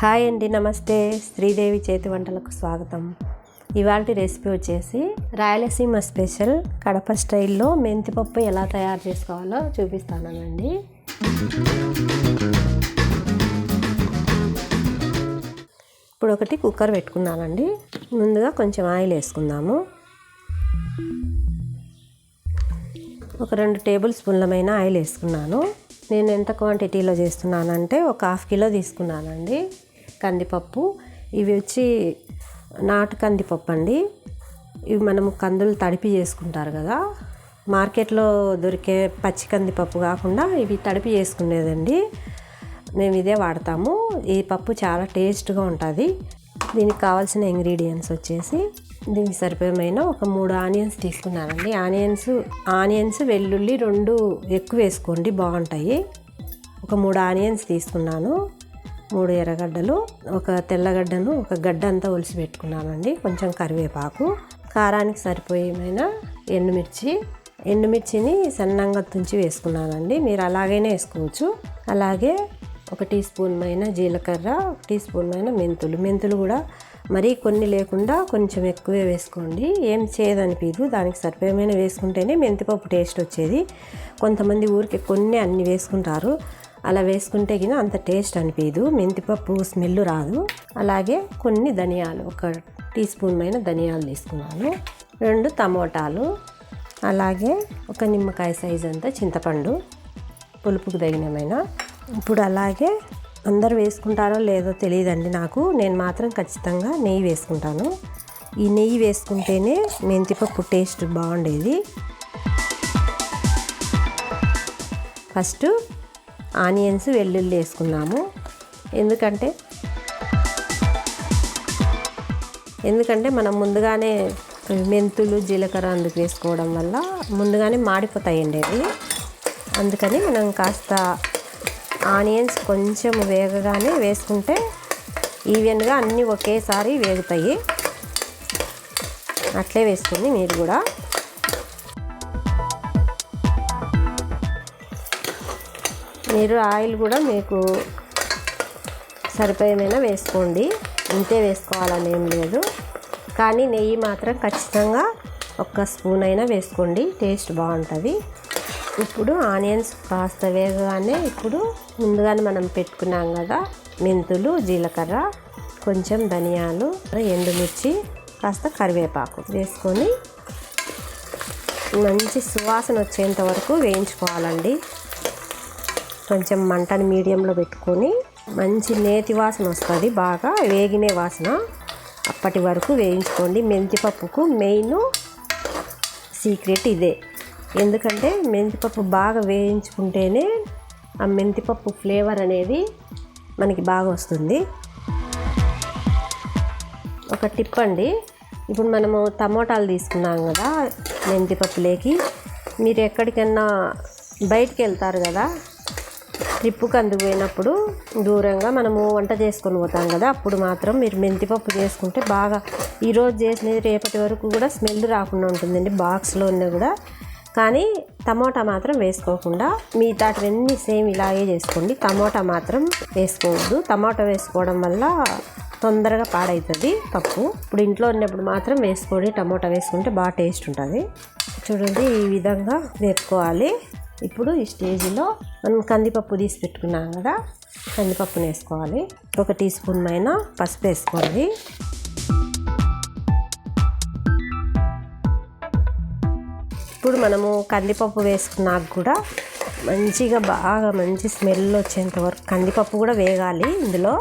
Hi అండి నమస్తే. శ్రీదేవి చేతి వంటలకు స్వాగతం. ఇవాళ రెసిపీ వచ్చేసి రాయలసీమ స్పెషల్ కడప స్టైల్లో మెంతిపప్పు ఎలా తయారు చేసుకోవాలో చూపిస్తానండి ఇప్పుడు ఒకటి కుక్కర్ పెట్టుకున్నానండి. ముందుగా కొంచెం ఆయిల్ వేసుకుందాము. ఒక రెండు టేబుల్ స్పూన్లమైన ఆయిల్ వేసుకున్నాను. నేను ఎంత క్వాంటిటీలో చేస్తున్నానంటే ఒక హాఫ్ కిలో తీసుకున్నానండి. కందిపప్పు. ఇవి వచ్చి నాటు కందిపప్పు అండి. ఇవి మనము కందులు తడిపి చేసుకుంటారు కదా. మార్కెట్లో దొరికే పచ్చి కందిపప్పు కాకుండా ఇవి తడిపి చేసుకునేదండి. మేము ఇదే వాడతాము. ఈ పప్పు చాలా టేస్ట్గా ఉంటుంది. దీనికి కావాల్సిన ఇంగ్రీడియంట్స్ వచ్చేసి దీనికి సరిపోయమైన ఒక మూడు ఆనియన్స్ తీసుకున్నానండి. ఆనియన్స్ ఆనియన్స్ వెల్లుల్లి రెండు ఎక్కువ వేసుకోండి బాగుంటాయి. ఒక మూడు ఆనియన్స్ తీసుకున్నాను. మూడు ఎర్రగడ్డలు ఒక తెల్లగడ్డను ఒక గడ్డ అంతా ఒలిసి పెట్టుకున్నానండి. కొంచెం కరివేపాకు కారానికి సరిపోయేమైన ఎండుమిర్చి. ఎండుమిర్చిని సన్నంగా తుంచి వేసుకున్నానండి. మీరు అలాగైనా వేసుకోవచ్చు. అలాగే ఒక టీ స్పూన్ మైన జీలకర్ర ఒక టీ స్పూన్ మైన మెంతులు. మెంతులు కూడా మరీ కొన్ని లేకుండా కొంచెం ఎక్కువే వేసుకోండి. ఏం చేయదనిపించదు దానికి సరిపోయమైన వేసుకుంటేనే మెంతిపప్పు టేస్ట్ వచ్చేది. కొంతమంది ఊరికి కొన్ని అన్ని వేసుకుంటారు. అలా వేసుకుంటే గిన అంత టేస్ట్ అనిపించదు మెంతిపప్పు స్మెల్ రాదు. అలాగే కొన్ని ధనియాలు ఒక టీ స్పూన్ అయిన ధనియాలు తీసుకున్నాను. రెండు టమోటాలు అలాగే ఒక నిమ్మకాయ సైజ్ అంతా చింతపండు పులుపుకు తగినమైన. ఇప్పుడు అలాగే అందరు వేసుకుంటారో లేదో తెలియదండి నాకు. నేను మాత్రం ఖచ్చితంగా నెయ్యి వేసుకుంటాను. ఈ నెయ్యి వేసుకుంటేనే మెంతిపప్పు టేస్ట్ బాగుండేది. ఫస్ట్ ఆనియన్స్ వెల్లుల్లి వేసుకున్నాము. ఎందుకంటే ఎందుకంటే మనం ముందుగానే మెంతులు జీలకర్ర అందుకు వేసుకోవడం వల్ల ముందుగానే మాడిపోతాయండి అవి. అందుకని మనం కాస్త ఆనియన్స్ కొంచెం వేగగానే వేసుకుంటే ఈవెన్గా అన్నీ ఒకేసారి వేగుతాయి. అట్లే వేసుకోండి మీరు కూడా. మీరు ఆయిల్ కూడా మీకు సరిపోయేమైనా వేసుకోండి. ఇంతే వేసుకోవాలని ఏం లేదు. కానీ నెయ్యి మాత్రం ఖచ్చితంగా ఒక్క స్పూన్ అయినా వేసుకోండి. టేస్ట్ బాగుంటుంది. ఇప్పుడు ఆనియన్స్ కాస్త వేగగానే ఇప్పుడు ముందుగానే మనం పెట్టుకున్నాం కదా మెంతులు జీలకర్ర కొంచెం ధనియాలు ఎండుమిర్చి కాస్త కరివేపాకు వేసుకొని మంచి సువాసన వచ్చేంత వరకు వేయించుకోవాలండి. కొంచెం మంటని మీడియంలో పెట్టుకొని మంచి నేతి వాసన వస్తుంది బాగా వేగినే వాసన అప్పటి వరకు వేయించుకోండి. మెంతిపప్పుకు మెయిన్ సీక్రెట్ ఇదే. ఎందుకంటే మెంతిపప్పు బాగా వేయించుకుంటేనే ఆ మెంతిపప్పు ఫ్లేవర్ అనేది మనకి బాగా వస్తుంది. ఒక టిప్ అండి ఇప్పుడు మనము టమోటాలు తీసుకున్నాం కదా మెంతిపప్పులేకి మీరు ఎక్కడికైనా బయటికి వెళ్తారు కదా ట్రిప్పుకి అందుకు పోయినప్పుడు దూరంగా మనము వంట చేసుకొని పోతాం కదా అప్పుడు మాత్రం మీరు మెంతిపప్పు చేసుకుంటే బాగా ఈరోజు చేసినది రేపటి వరకు కూడా స్మెల్ రాకుండా ఉంటుందండి బాక్స్లో ఉన్న కూడా. కానీ టమోటా మాత్రం వేసుకోకుండా మిగతాటివన్నీ సేమ్ ఇలాగే చేసుకోండి. టమోటా మాత్రం వేసుకోవద్దు. టమోటా వేసుకోవడం వల్ల తొందరగా పాడవుతుంది పప్పు. ఇప్పుడు ఇంట్లో ఉన్నప్పుడు మాత్రం వేసుకొని టమోటా వేసుకుంటే బాగా టేస్ట్ ఉంటుంది. చూడండి ఈ విధంగా వేసుకోవాలి ఇప్పుడు ఈ స్టేజ్లో మనం కందిపప్పు తీసి పెట్టుకున్నాం కదా కందిపప్పును వేసుకోవాలి. ఒక టీ స్పూన్ పైన పసుపు వేసుకోండి ఇప్పుడు మనము కందిపప్పు వేసుకున్నాక కూడా మంచిగా బాగా మంచి స్మెల్ వచ్చేంత వరకు కందిపప్పు కూడా వేగాలి ఇందులో.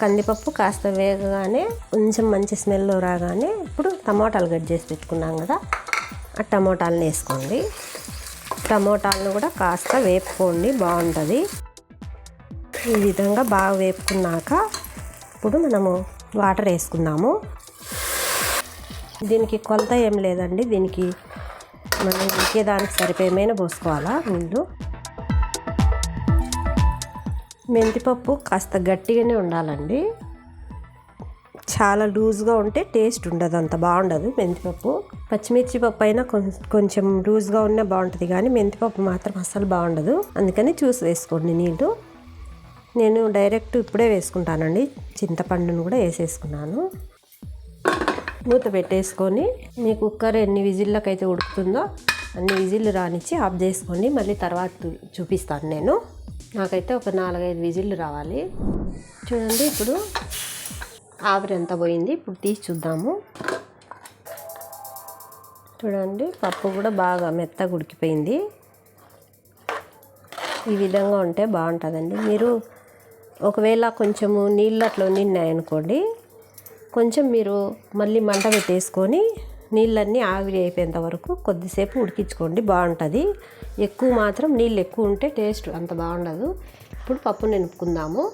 కందిపప్పు కాస్త వేగగానే కొంచెం మంచి స్మెల్ రాగానే ఇప్పుడు టమోటాలు కట్ చేసి పెట్టుకున్నాం కదా ఆ టమాటాలను వేసుకోండి. టమోటాలను కూడా కాస్త వేపుకోండి బాగుంటుంది. ఈ విధంగా బాగా వేపుకున్నాక ఇప్పుడు మనము వాటర్ వేసుకుందాము. దీనికి కొలత ఏం లేదండి దీనికి మనం ఇంకే దానికి సరిపోయేమైనా పోసుకోవాలా నీళ్ళు మెంతిపప్పు కాస్త గట్టిగానే ఉండాలండి. చాలా లూజ్గా ఉంటే టేస్ట్ ఉండదు అంత బాగుండదు మెంతిపప్పు. పచ్చిమిర్చి పప్పు అయినా కొంచెం లూజ్గా ఉన్నా బాగుంటుంది కానీ మెంతిపప్పు మాత్రం అస్సలు బాగుండదు. అందుకని చూసి వేసుకోండి నీళ్ళు నేను డైరెక్ట్ ఇప్పుడే వేసుకుంటానండి. చింతపండును కూడా వేసేసుకున్నాను. మూత పెట్టేసుకొని మీ కుక్కర్ ఎన్ని విజిల్లకైతే ఉడుకుతుందో అన్ని విజిల్లు రానిచ్చి ఆఫ్ చేసుకోండి. మళ్ళీ తర్వాత చూ- చూపిస్తాను నేను. నాకైతే ఒక నాలుగైదు విజిల్లు రావాలి. చూడండి ఇప్పుడు ఆవిరి ఎంత పోయింది. ఇప్పుడు తీసి చూద్దాము. చూడండి పప్పు కూడా బాగా మెత్తగా ఉడికిపోయింది. ఈ విధంగా ఉంటే బాగుంటుందండి. మీరు ఒకవేళ కొంచెము నీళ్ళు అట్లా నిన్నాయనుకోండి కొంచెం మీరు మళ్ళీ మంట పెట్టేసుకొని నీళ్ళన్నీ ఆవిరి అయిపోయేంత వరకు కొద్దిసేపు ఉడికించుకోండి బాగుంటుంది. ఎక్కువ మాత్రం నీళ్ళు ఎక్కువ ఉంటే టేస్ట్ అంత బాగుండదు. ఇప్పుడు పప్పు నింపుకుందాము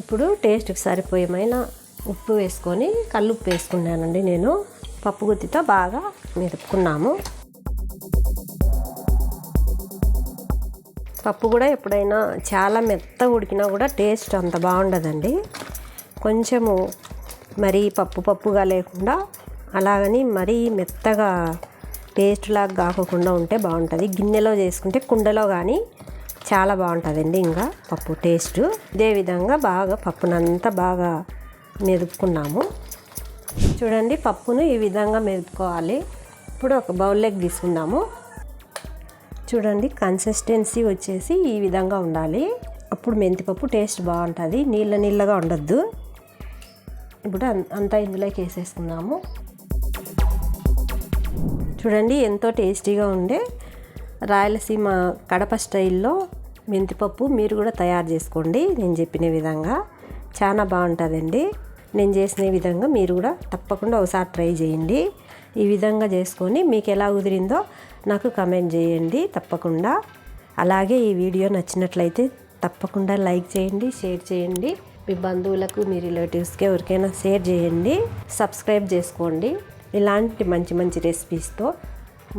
ఇప్పుడు టేస్ట్కి సరిపోయేమైన ఉప్పు వేసుకొని కల్లుప్పు వేసుకున్నానండి నేను. పప్పు గుత్తితో బాగా మెదుపుకున్నాము. పప్పు కూడా ఎప్పుడైనా చాలా మెత్త ఉడికినా కూడా టేస్ట్ అంత బాగుండదండి. కొంచెము మరీ పప్పు పప్పుగా లేకుండా అలాగని మరీ మెత్తగా పేస్ట్ లాగా కాకుండా ఉంటే బాగుంటుంది. గిన్నెలో చేసుకుంటే కుండలో కానీ చాలా బాగుంటుందండి ఇంకా పప్పు టేస్ట్. ఇదే విధంగా బాగా పప్పునంతా బాగా మెదుపుకున్నాము. చూడండి పప్పును ఈ విధంగా మెదుపుకోవాలి. ఇప్పుడు ఒక బౌల్లోకి తీసుకుందాము. చూడండి కన్సిస్టెన్సీ వచ్చేసి ఈ విధంగా ఉండాలి. అప్పుడు మెంతిపప్పు టేస్ట్ బాగుంటుంది. నీళ్ళ నీళ్ళగా ఉండొద్దు. ఇప్పుడు అంతా ఇందులోకి వేసేసుకుందాము. చూడండి ఎంతో టేస్టీగా ఉండే రాయలసీమ కడప స్టైల్లో మెంతిపప్పు మీరు కూడా తయారు చేసుకోండి. నేను చెప్పిన విధంగా. చాలా బాగుంటుందండి. నేను చేసిన విధంగా మీరు కూడా తప్పకుండా ఒకసారి ట్రై చేయండి. ఈ విధంగా చేసుకొని మీకు ఎలా కుదిరిందో నాకు కమెంట్ చేయండి తప్పకుండా. అలాగే ఈ వీడియో నచ్చినట్లయితే తప్పకుండా లైక్ చేయండి షేర్ చేయండి. మీ బంధువులకు మీ రిలేటివ్స్కి ఎవరికైనా షేర్ చేయండి సబ్స్క్రైబ్ చేసుకోండి. ఇలాంటి మంచి మంచి రెసిపీస్తో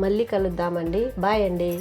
మళ్ళీ కలుద్దామండి. బాయ్ అండి.